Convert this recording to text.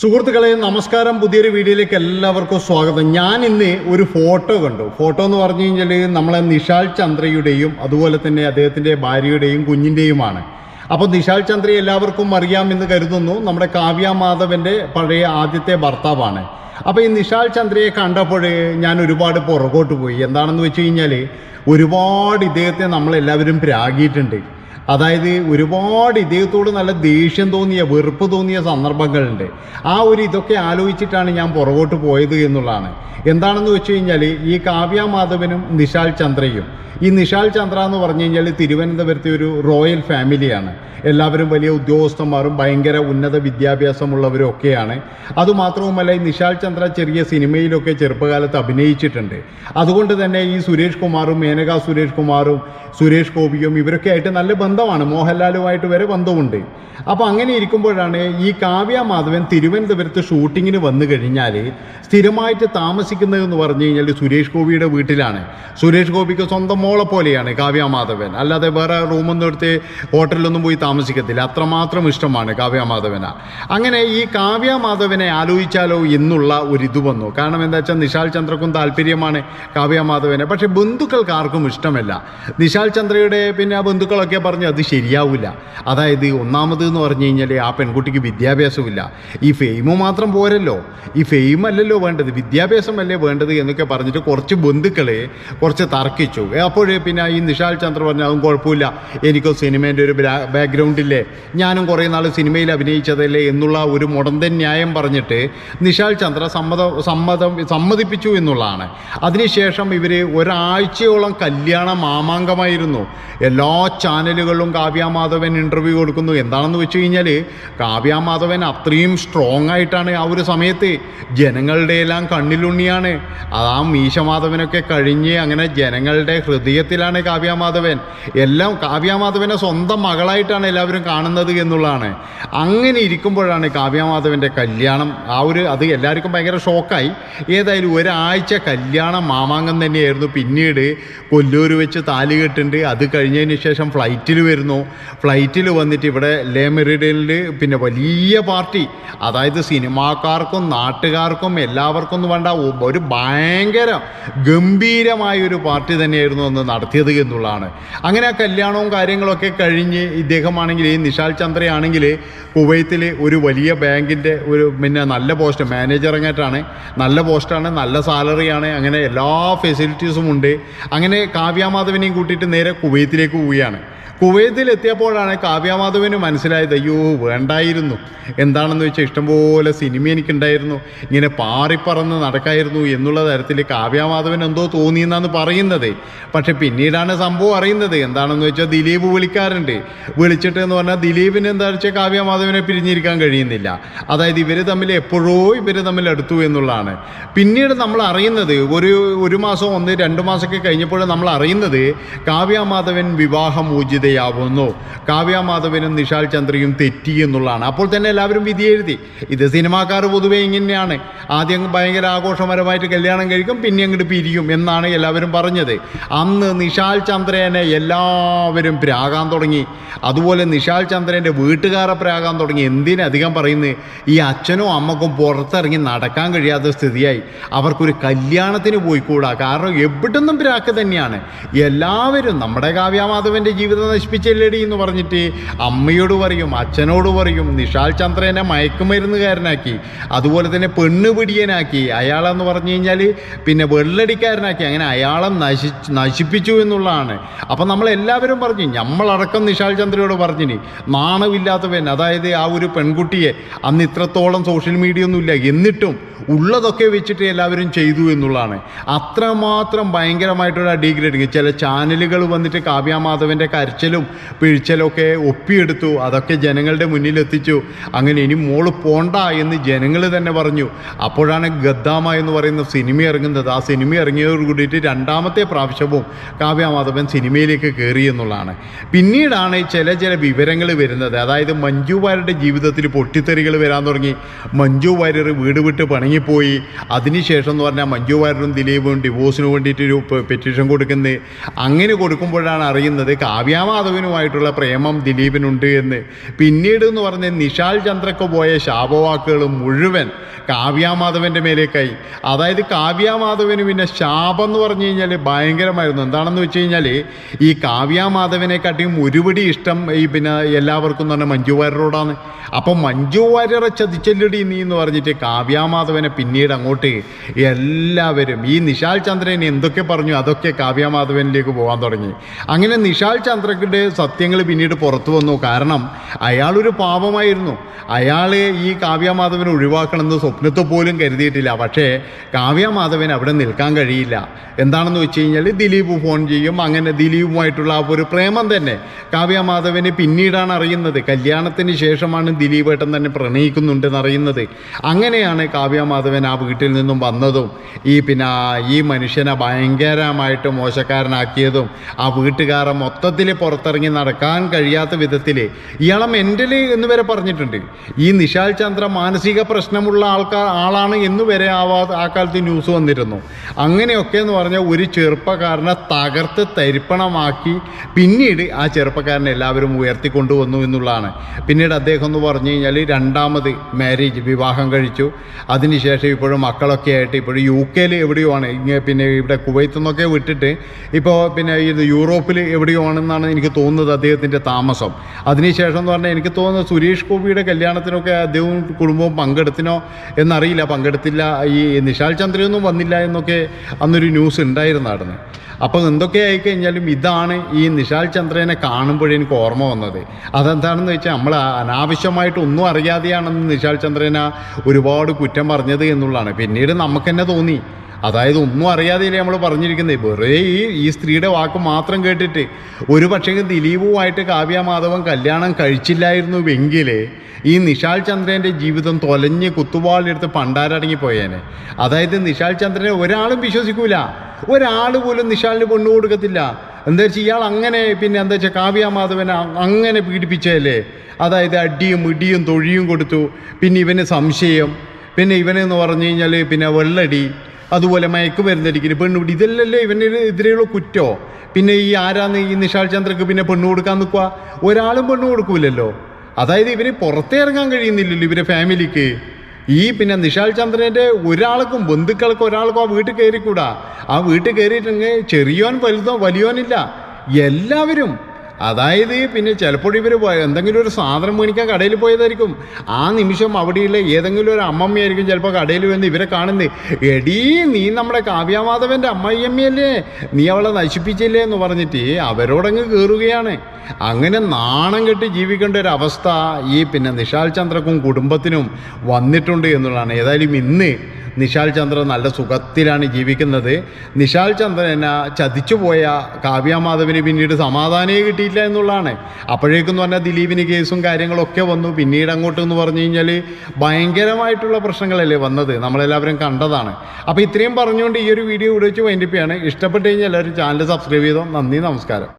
സുഹൃത്തുക്കളെ നമസ്കാരം. പുതിയൊരു വീഡിയോയിലേക്ക് എല്ലാവർക്കും സ്വാഗതം. ഞാൻ ഇന്ന് ഒരു ഫോട്ടോ കണ്ടു. ഫോട്ടോ എന്ന് പറഞ്ഞു കഴിഞ്ഞാൽ നമ്മളെ നിഷാൽ ചന്ദ്രയുടെയും അതുപോലെ തന്നെ അദ്ദേഹത്തിന്റെ ഭാര്യയുടെയും കുഞ്ഞിന്റെയുമാണ് അപ്പോൾ നിഷാൽ ചന്ദ്ര എല്ലാവർക്കും അറിയാമെന്ന് കരുതുന്നു. നമ്മുടെ കാവ്യ മാധവന്റെ പഴയ ആദ്യത്തെ ഭർത്താവാണ്. അപ്പോൾ ഈ നിഷാൽ ചന്ദ്രയെ കണ്ടപ്പോൾ ഞാൻ ഒരുപാട് പുറകോട്ട് പോയി. എന്താണെന്ന് വെച്ച് കഴിഞ്ഞാൽ ഒരുപാട് ഇദ്ദേഹത്തെ നമ്മളെല്ലാവരും പ്രാഗിയിട്ടുണ്ട്. അതായത് ഒരുപാട് ഇദ്ദേഹത്തോട് നല്ല ദേഷ്യം തോന്നിയ വെറുപ്പ് തോന്നിയ സന്ദർഭങ്ങളുണ്ട്. ആ ഒരു ഇതൊക്കെ ആലോചിച്ചിട്ടാണ് ഞാൻ പുറകോട്ട് പോയത് എന്നുള്ളതാണ്. എന്താണെന്ന് വെച്ച് കഴിഞ്ഞാൽ ഈ കാവ്യ മാധവനും നിഷാൽ ചന്ദ്രയും. ഈ നിഷാൽ ചന്ദ്ര എന്ന് പറഞ്ഞു കഴിഞ്ഞാൽ തിരുവനന്തപുരത്തെ ഒരു റോയൽ ഫാമിലിയാണ്. എല്ലാവരും വലിയ ഉദ്യോഗസ്ഥന്മാരും ഭയങ്കര ഉന്നത വിദ്യാഭ്യാസമുള്ളവരും ഒക്കെയാണ് അതുമാത്രവുമല്ല ഈ നിഷാൽ ചന്ദ്ര ചെറിയ സിനിമയിലൊക്കെ ചെറുപ്പകാലത്ത് അഭിനയിച്ചിട്ടുണ്ട്. അതുകൊണ്ട് തന്നെ ഈ സുരേഷ് കുമാറും മേനക സുരേഷ് കുമാറും സുരേഷ് ഗോപിയും ഇവരൊക്കെ ആയിട്ട് നല്ല ബന്ധമാണ്. മോഹൻലാലുമായിട്ട് വരെ ബന്ധമുണ്ട് അപ്പോൾ അങ്ങനെ ഇരിക്കുമ്പോഴാണ് ഈ കാവ്യ മാധവൻ തിരുവനന്തപുരത്ത് ഷൂട്ടിങ്ങിന് വന്നു കഴിഞ്ഞാൽ സ്ഥിരമായിട്ട് താമസിക്കുന്നതെന്ന് പറഞ്ഞു കഴിഞ്ഞാൽ സുരേഷ് ഗോപിയുടെ വീട്ടിലാണ്. സുരേഷ് ഗോപിക്ക് സ്വന്തം മോളെ പോലെയാണ് കാവ്യ മാധവൻ. അല്ലാതെ വേറെ റൂമൊന്നും എടുത്ത് ഹോട്ടലിലൊന്നും പോയി താമസിക്കത്തില്ല. അത്രമാത്രം ഇഷ്ടമാണ് കാവ്യ മാധവന. അങ്ങനെ ഈ കാവ്യ മാധവനെ ആലോചിച്ചാലോ എന്നുള്ള ഒരു ഇത് വന്നു. കാരണം എന്താ വെച്ചാൽ നിഷാൽ ചന്ദ്രക്കും താല്പര്യമാണ് കാവ്യ മാധവനെ. പക്ഷേ ബന്ധുക്കൾക്ക് ആർക്കും ഇഷ്ടമല്ല. നിഷാൽ ചന്ദ്രയുടെ പിന്നെ ആ ബന്ധുക്കളൊക്കെ പറഞ്ഞു അത് ശരിയാവില്ല. അതായത് ഒന്നാമത് എന്ന് പറഞ്ഞു കഴിഞ്ഞാൽ ആ പെൺകുട്ടിക്ക് വിദ്യാഭ്യാസമില്ല ഈ ഫെയിം മാത്രം പോരല്ലോ. ഈ ഫെയിം അല്ലല്ലോ വേണ്ടത്. വിദ്യാഭ്യാസമല്ലേ വേണ്ടത് എന്നൊക്കെ പറഞ്ഞിട്ട് കുറച്ച് ബന്ധുക്കളെ കുറച്ച് തർക്കിച്ചു. അപ്പോഴേ പിന്നെ ഈ നിഷാൽ ചന്ദ്ര പറഞ്ഞു അതും കുഴപ്പമില്ല. എനിക്ക് സിനിമേന്റെ ഒരു ബാക്ക്ഗ്രൗണ്ടില്ലേ ഞാനും കുറേ നാൾ സിനിമയിൽ അഭിനയിച്ചതല്ലേ എന്നുള്ള ഒരു മുടന്തൻ ന്യായം പറഞ്ഞിട്ട് നിഷാൽ ചന്ദ്ര സമ്മതം സമ്മതം സമ്മതിപ്പിച്ചു എന്നുള്ളതാണ്. അതിനുശേഷം ഇവർ ഒരാഴ്ചയോളം കല്യാണ മാമാങ്കമായിരുന്നു. എല്ലാ ചാനലുകളിലും കാവ്യാമാധവൻ ഇന്റർവ്യൂ കൊടുക്കുന്നു. എന്താണെന്ന് വെച്ച് കഴിഞ്ഞാൽ കാവ്യാമാധവൻ അത്രയും സ്ട്രോങ് ആയിട്ടാണ് ആ ഒരു സമയത്ത് ജനങ്ങളുടെ എല്ലാം കണ്ണിലുണ്ണിയാണ്. ആ മീശമാധവനൊക്കെ കഴിഞ്ഞ് അങ്ങനെ ജനങ്ങളുടെ ഹൃദയത്തിലാണ് കാവ്യാമാധവൻ എല്ലാം കാവ്യാമാധവനെ സ്വന്തം മകളായിട്ടാണ് എല്ലാവരും കാണുന്നത് എന്നുള്ളതാണ്. അങ്ങനെ ഇരിക്കുമ്പോഴാണ് കാവ്യാമാധവന്റെ കല്യാണം. ആ ഒരു അത് എല്ലാവർക്കും ഭയങ്കര ഷോക്കായി ഏതായാലും ഒരാഴ്ച കല്യാണം മാമാങ്കം തന്നെയായിരുന്നു. പിന്നീട് കൊല്ലൂർ വെച്ച് താലി കെട്ടുണ്ട്. അത് കഴിഞ്ഞതിന് ശേഷം ഫ്ലൈറ്റിൽ വരുന്നു. ഫ്ലൈറ്റിൽ വന്നിട്ട് ഇവിടെ ലേ മെറിഡിയനിൽ പിന്നെ വലിയ പാർട്ടി അതായത് സിനിമാക്കാർക്കും നാട്ടുകാർക്കും എല്ലാവർക്കും ഒന്നും വേണ്ട ഒരു ഭയങ്കര ഗംഭീരമായ ഒരു പാർട്ടി തന്നെയായിരുന്നു അന്ന് നടത്തിയത് എന്നുള്ളതാണ്. അങ്ങനെ ആ കല്യാണവും കാര്യങ്ങളൊക്കെ കഴിഞ്ഞ് ഇദ്ദേഹമാണെങ്കിൽ ഈ നിഷാൽ ചന്ദ്രയാണെങ്കിൽ കുവൈത്തിൽ ഒരു വലിയ ബാങ്കിന്റെ ഒരു പിന്നെ നല്ല പോസ്റ്റ് മാനേജർ അങ്ങേറ്റാണ് നല്ല പോസ്റ്റാണ് നല്ല സാലറിയാണ് അങ്ങനെ എല്ലാ ഫെസിലിറ്റീസും ഉണ്ട്. അങ്ങനെ കാവ്യാമാധവനെയും കൂട്ടിയിട്ട് നേരെ കുവൈത്തിലേക്ക് പോവുകയാണ്. കുവൈത്തിൽ എത്തിയപ്പോഴാണ് കാവ്യമാധവന് മനസ്സിലായത് അയ്യോ വേണ്ടായിരുന്നു. എന്താണെന്ന് വെച്ചാൽ ഇഷ്ടംപോലെ സിനിമ എനിക്കുണ്ടായിരുന്നു. ഇങ്ങനെ പാറിപ്പറന്ന് നടക്കായിരുന്നു എന്നുള്ള തരത്തിൽ കാവ്യമാധവൻ എന്തോ തോന്നിയെന്നാണ് പറയുന്നത്. പക്ഷെ പിന്നീടാണ് സംഭവം അറിയുന്നത്. എന്താണെന്ന് വെച്ചാൽ ദിലീപ് വിളിക്കാറുണ്ട് വിളിച്ചിട്ട് എന്ന് പറഞ്ഞാൽ ദിലീപിന് എന്താ വെച്ചാൽ കാവ്യമാധവനെ പിരിഞ്ഞിരിക്കാൻ കഴിയുന്നില്ല. അതായത് ഇവർ തമ്മിൽ എപ്പോഴോ ഇവർ തമ്മിൽ അടുത്തു എന്നുള്ളതാണ്. പിന്നീട് നമ്മൾ അറിയുന്നത് ഒരു ഒരു മാസം ഒന്ന് രണ്ട് മാസമൊക്കെ കഴിഞ്ഞപ്പോഴും നമ്മൾ അറിയുന്നത് കാവ്യാമാധവൻ വിവാഹമോചിതയാവുന്നു കാവ്യാമാധവനും നിഷാൽ ചന്ദ്രയും തെറ്റി എന്നുള്ളതാണ്. അപ്പോൾ തന്നെ എല്ലാവരും വിധി എഴുതി. ഇത് സിനിമാക്കാർ പൊതുവേ ഇങ്ങനെയാണ്. ആദ്യം ഭയങ്കര ആഘോഷപരമായിട്ട് കല്യാണം കഴിക്കും പിന്നെ അങ്ങോട്ട് പിരിയും എന്നാണ് എല്ലാവരും പറഞ്ഞത്. അന്ന് നിഷാൽ ചന്ദ്രനെ എല്ലാവരും പ്രാകാൻ തുടങ്ങി. അതുപോലെ നിഷാൽ ചന്ദ്രന്റെ വീട്ടുകാരെ പ്രാകാൻ തുടങ്ങി. എന്തിനധികം പറയുന്നത്? ഈ അച്ഛനും അമ്മക്കും പുറത്തിറങ്ങി നടക്കാൻ കഴിയാത്ത സ്ഥിതിയായി. അവർക്കൊരു കല്യാണത്തിന് പോയിക്കൂടാ. കാരണം എവിടുന്നും പ്രാക്ക് തന്നെയാണ്. എല്ലാവരും നമ്മുടെ കാവ്യാമാധവന്റെ ജീവിതം നശിപ്പിച്ചല്ലേടി എന്ന് പറഞ്ഞിട്ട് അമ്മയോട് പറയും അച്ഛനോട് പറയും നിഷാൽ ചന്ദ്രനെ മയക്കുമരുന്നുകാരനാക്കി അതുപോലെ തന്നെ പെണ്ണ് പിടിയനാക്കി അയാളെന്ന് പറഞ്ഞു കഴിഞ്ഞാൽ പിന്നെ വെള്ളടിക്കാരനാക്കി അങ്ങനെ അയാളെ നശി നശിപ്പിച്ചു എന്നുള്ളതാണ്. അപ്പം നമ്മളെല്ലാവരും പറഞ്ഞു നമ്മളടക്കം നിഷാൽ ചന്ദ്രയോട് പറഞ്ഞിനി നാണമില്ലാത്തവൻ അതായത് ആ ഒരു പെൺകുട്ടിയെ അന്ന് ഇത്രത്തോളം സോഷ്യൽ മീഡിയ ഒന്നുമില്ല എന്നിട്ടും ഉള്ളതൊക്കെ വെച്ചിട്ട് എല്ലാവരും ചെയ്തു എന്നുള്ളതാണ്. അത്രമാത്രം ഭയങ്കരമായിട്ടുള്ള ഡീഗ്രേഡിങ് ചില ചാനലുകൾ വന്നിട്ട് കാവ്യാമാധവന്റെ കരച്ചിലും പിഴിച്ചലും ഒക്കെ ഒപ്പിയെടുത്തു അതൊക്കെ ജനങ്ങളുടെ മുന്നിലെത്തിച്ചു. അങ്ങനെ ഇനി മോൾ പോണ്ട എന്ന് ജനങ്ങൾ തന്നെ പറഞ്ഞു. അപ്പോഴാണ് ഗദ്ദാമ എന്ന് പറയുന്ന സിനിമ ഇറങ്ങുന്നത്. ആ സിനിമ ഇറങ്ങിയതോട് കൂടിയിട്ട് രണ്ടാമത്തെ പ്രാവശ്യവും കാവ്യാമാധവൻ സിനിമയിലേക്ക് കയറി എന്നുള്ളതാണ്. പിന്നീടാണ് ചില ചില വിവരങ്ങൾ വരുന്നത്. അതായത് മഞ്ജു വാര്യരുടെ ജീവിതത്തിൽ പൊട്ടിത്തെറികൾ വരാൻ തുടങ്ങി. മഞ്ജു വാര്യർ വീട് വിട്ട് പണങ്ങിപ്പോയി. അതിനുശേഷം എന്ന് പറഞ്ഞാൽ മഞ്ജു വാര്യരും ദിലീപും ഡിവോഴ്സിന് വേണ്ടിയിട്ട് ഒരു പെറ്റീഷൻ കൊടുക്കുന്നത്. അങ്ങനെ കൊടുക്കുമ്പോഴാണ് അറിയുന്നത് കാവ്യാമ കാവ്യാമാധവനുമായിട്ടുള്ള പ്രേമം ദിലീപിനുണ്ട് എന്ന്. പിന്നീട് എന്ന് പറഞ്ഞ നിഷാൽ ചന്ദ്രക്ക് പോയ ശാപവാക്കുകൾ മുഴുവൻ കാവ്യാമാധവന്റെ മേലേക്കായി. അതായത് കാവ്യാമാധവന് പിന്നെ ശാപം എന്ന് പറഞ്ഞു കഴിഞ്ഞാൽ ഭയങ്കരമായിരുന്നു. എന്താണെന്ന് വെച്ച് കഴിഞ്ഞാൽ ഈ കാവ്യാമാധവനെക്കാട്ടിയും ഒരുപടി ഇഷ്ടം ഈ പിന്നെ എല്ലാവർക്കും എന്ന് പറഞ്ഞാൽ മഞ്ജു വാര്യരോടാണ്. അപ്പം മഞ്ജു വാര്യറെ ചതിച്ചല്ലടി നീ എന്ന് പറഞ്ഞിട്ട് കാവ്യാമാധവനെ പിന്നീട് അങ്ങോട്ട് എല്ലാവരും ഈ നിഷാൽ ചന്ദ്രൻ എന്തൊക്കെ പറഞ്ഞു അതൊക്കെ കാവ്യാമാധവനിലേക്ക് പോകാൻ തുടങ്ങി. അങ്ങനെ നിശാൽ ചന്ദ്രയുടെ സത്യങ്ങൾ പിന്നീട് പുറത്തു വന്നു. കാരണം അയാളൊരു പാപമായിരുന്നു അയാളെ ഈ കാവ്യമാധവനെ ഒഴിവാക്കണമെന്ന് സ്വപ്നത്തെ പോലും കരുതിയിട്ടില്ല. പക്ഷേ കാവ്യമാധവൻ അവിടെ നിൽക്കാൻ കഴിയില്ല. എന്താണെന്ന് വെച്ച് കഴിഞ്ഞാൽ ദിലീപ് ഫോൺ ചെയ്യും. അങ്ങനെ ദിലീപുമായിട്ടുള്ള ആ ഒരു പ്രേമം തന്നെ കാവ്യമാധവന് പിന്നീടാണ് അറിയുന്നത്. കല്യാണത്തിന് ശേഷമാണ് ദിലീപേട്ടൻ തന്നെ പ്രണയിക്കുന്നുണ്ടെന്ന് അറിയുന്നത്. അങ്ങനെയാണ് കാവ്യമാധവൻ ആ വീട്ടിൽ നിന്നും വന്നതും ഈ പിന്നെ ഈ മനുഷ്യനെ ഭയങ്കരമായിട്ട് മോശക്കാരനാക്കിയതും ആ വീട്ടുകാരെ മൊത്തത്തിൽ പുറത്തിറങ്ങി നടക്കാൻ കഴിയാത്ത വിധത്തിൽ ഇയാളെ മെന്റലി എന്ന് വരെ പറഞ്ഞിട്ടുണ്ട്. ഈ നിശാൽ ചന്ദ്ര മാനസിക പ്രശ്നമുള്ള ആൾക്കാർ ആളാണ് എന്ന് വരെ ആവാ ആ കാലത്ത് ന്യൂസ് വന്നിരുന്നു. അങ്ങനെയൊക്കെ എന്ന് പറഞ്ഞാൽ ഒരു ചെറുപ്പക്കാരനെ തകർത്ത് തരിപ്പണമാക്കി പിന്നീട് ആ ചെറുപ്പക്കാരനെ എല്ലാവരും ഉയർത്തിക്കൊണ്ടുവന്നു എന്നുള്ളതാണ്. പിന്നീട് അദ്ദേഹം എന്ന് പറഞ്ഞു കഴിഞ്ഞാൽ രണ്ടാമത് മാരേജ് വിവാഹം കഴിച്ചു. അതിനുശേഷം ഇപ്പോഴും മക്കളൊക്കെ ആയിട്ട് ഇപ്പോഴും യു കെയിൽ എവിടെയോ ആണ്. പിന്നെ ഇവിടെ കുവൈത്ത് നിന്നൊക്കെ വിട്ടിട്ട് ഇപ്പോൾ പിന്നെ ഇത് യൂറോപ്പിൽ എവിടെയോ ആണെന്നാണ് എനിക്ക് തോന്നുന്നത് അദ്ദേഹത്തിന്റെ താമസം. അതിനുശേഷം എന്ന് പറഞ്ഞാൽ എനിക്ക് തോന്നുന്നത് സുരേഷ് ഗോപിയുടെ കല്യാണത്തിനൊക്കെ അദ്ദേഹവും കുടുംബവും പങ്കെടുത്തിനോ എന്നറിയില്ല. പങ്കെടുത്തില്ല. ഈ നിഷാൽ ചന്ദ്രയൊന്നും വന്നില്ല എന്നൊക്കെ അന്നൊരു ന്യൂസ് ഉണ്ടായിരുന്നായിരുന്നു. അപ്പോൾ എന്തൊക്കെ ആയിക്കഴിഞ്ഞാലും ഇതാണ് ഈ നിഷാൽ ചന്ദ്രനെ കാണുമ്പോഴേ എനിക്ക് ഓർമ്മ വന്നത്. അതെന്താണെന്ന് വെച്ചാൽ നമ്മൾ അനാവശ്യമായിട്ട് ഒന്നും അറിയാതെയാണെന്ന് നിഷാൽ ചന്ദ്രന ഒരുപാട് കുറ്റം പറഞ്ഞത് എന്നുള്ളതാണ്. പിന്നീട് നമുക്ക് തന്നെ തോന്നി. അതായത് ഒന്നും അറിയാതെയല്ലേ നമ്മൾ പറഞ്ഞിരിക്കുന്നത് വെറുതെ ഈ ഈ സ്ത്രീയുടെ വാക്ക് മാത്രം കേട്ടിട്ട് ഒരു പക്ഷേ ദിലീപുമായിട്ട് കാവ്യ മാധവൻ കല്യാണം കഴിച്ചില്ലായിരുന്നുവെങ്കിൽ ഈ നിഷാൽ ചന്ദ്രന്റെ ജീവിതം തൊലഞ്ഞ് കുത്തുവാളെടുത്ത് പണ്ടാരടങ്ങിപ്പോയേനെ. അതായത് നിഷാൽ ചന്ദ്രനെ ഒരാളും വിശ്വസിക്കൂല. ഒരാൾ പോലും നിഷാലിന് പെണ്ണു കൊടുക്കത്തില്ല. എന്താ വെച്ചാൽ ഇയാൾ അങ്ങനെ പിന്നെ എന്താ വെച്ചാൽ കാവ്യ മാധവനെ അങ്ങനെ പീഡിപ്പിച്ചതല്ലേ. അതായത് അടിയും ഇടിയും തൊഴിയും കൊടുത്തു. പിന്നെ ഇവന് സംശയം. പിന്നെ ഇവനെന്ന് പറഞ്ഞു കഴിഞ്ഞാൽ പിന്നെ വെള്ളടി. അതുപോലെ മയക്ക് മരുന്നടിക്കൽ പെണ്ണുപിടി ഇതല്ലല്ലേ ഇവന് എതിരെയുള്ള കുറ്റോ? പിന്നെ ഈ ആരാന്ന് ഈ നിഷാൽ ചന്ദ്രക്ക് പിന്നെ പെണ്ണു കൊടുക്കാൻ നിൽക്കുക ഒരാളും പെണ്ണു കൊടുക്കൂലല്ലോ. അതായത് ഇവന് പുറത്തേ ഇറങ്ങാൻ കഴിയുന്നില്ലല്ലോ ഇവരെ ഫാമിലിക്ക്. ഈ പിന്നെ നിഷാൽ ചന്ദ്രന്റെ ഒരാൾക്കും ബന്ധുക്കൾക്കും ഒരാൾക്കും ആ വീട്ടിൽ കയറിക്കൂടാ? ആ വീട്ടിൽ കയറിയിട്ടുണ്ടെങ്കിൽ ചെറിയോൻ വലുതോ വലിയോനില്ല. എല്ലാവരും അതായത് പിന്നെ ചിലപ്പോൾ ഇവർ എന്തെങ്കിലും ഒരു സാധനം മേടിക്കാൻ കടയിൽ പോയതായിരിക്കും. ആ നിമിഷം അവിടെയുള്ള ഏതെങ്കിലും ഒരു അമ്മമ്മയായിരിക്കും ചിലപ്പോൾ കടയിൽ വന്ന് ഇവരെ കാണുന്നത്. എടീ നീ നമ്മുടെ കാവ്യാമാധവന്റെ അമ്മയമ്മയല്ലേ നീ അവളെ നശിപ്പിച്ചില്ലേ എന്ന് പറഞ്ഞിട്ട് അവരോടങ്ങ് കയറുകയാണ് അങ്ങനെ നാണം കെട്ടി ജീവിക്കേണ്ട ഒരു അവസ്ഥ ഈ പിന്നെ നിഷാൽ ചന്ദ്രക്കും കുടുംബത്തിനും വന്നിട്ടുണ്ട് എന്നുള്ളതാണ്. ഏതായാലും ഇന്ന് നിശാൽ ചന്ദ്ര നല്ല സുഖത്തിലാണ് ജീവിക്കുന്നത്. നിശാൽ ചന്ദ്രനെ ചതിച്ചുപോയ കാവ്യമാധവിന് പിന്നീട് സമാധാനമേ കിട്ടിയില്ല എന്നുള്ളതാണ്. അപ്പോഴേക്കെന്ന് പറഞ്ഞാൽ ദിലീപിന് കേസും കാര്യങ്ങളൊക്കെ വന്നു. പിന്നീട് അങ്ങോട്ട് എന്ന് പറഞ്ഞു കഴിഞ്ഞാൽ ഭയങ്കരമായിട്ടുള്ള പ്രശ്നങ്ങളല്ലേ വന്നത്. നമ്മളെല്ലാവരും കണ്ടതാണ്. അപ്പോൾ ഇത്രയും പറഞ്ഞുകൊണ്ട് ഈ ഒരു വീഡിയോ ഇവിടെ വെച്ച് വൈൻഡിപ്പിയാണ് ഇഷ്ടപ്പെട്ട് കഴിഞ്ഞാൽ എല്ലാവരും ചാനൽ സബ്സ്ക്രൈബ് ചെയ്തോ? നന്ദി നമസ്കാരം.